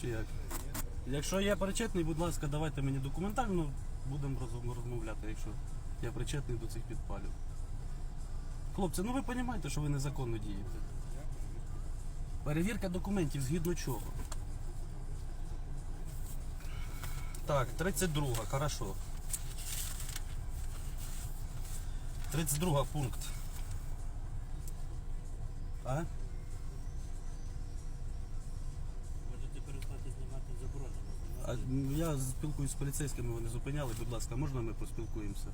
чи як? Якщо я причетний, будь ласка, давайте мені документально, будемо розмовляти, якщо я причетний до цих підпалів. Хлопці, ну ви розумієте, що ви незаконно дієте. Перевірка документів згідно чого? Так, 32, хорошо. 32 пункт. А? А я спілкуюсь з поліцейськими, вони зупиняли, будь ласка, можна ми поспілкуємося?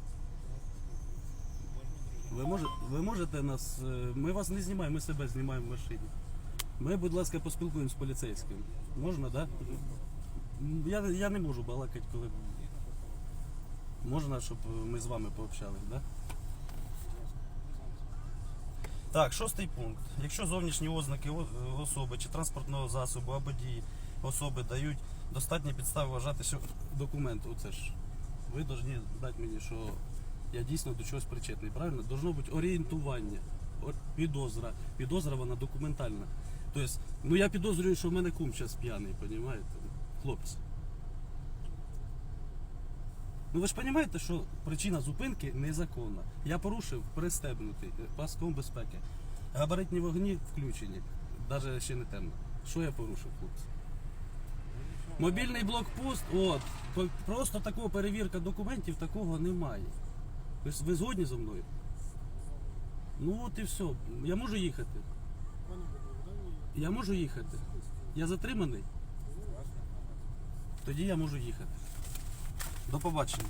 Ви, може, ви можете нас. е, Ми вас не знімаємо, ми себе знімаємо в машині. Ми, будь ласка, поспілкуємося з поліцейським. Можна, так? Да? Я, я не можу балакати, коли. Можна, щоб ми з вами пообщались, так? Да? Так, шостий пункт. Якщо зовнішні ознаки особи чи транспортного засобу або дії особи дають достатні підстави вважати, що документ, оце ж. Ви повинні дати мені, що я дійсно до чогось причетний, правильно? Должно бути орієнтування, підозра. Підозра вона документальна. Тобто, ну я підозрюю, що в мене кум зараз п'яний, розумієте? Хлопці. Ну ви ж розумієте, що причина зупинки незаконна. Я порушив пристебнутий паском безпеки. Габаритні вогні включені. Навіть ще не темно. Що я порушив, хлопці? Мобільний блокпост, от, просто такого перевірка документів такого немає. Ви, ви згодні зі мною? Ну от і все. Я можу їхати. Я можу їхати. Я затриманий. Тоді я можу їхати. До побачення.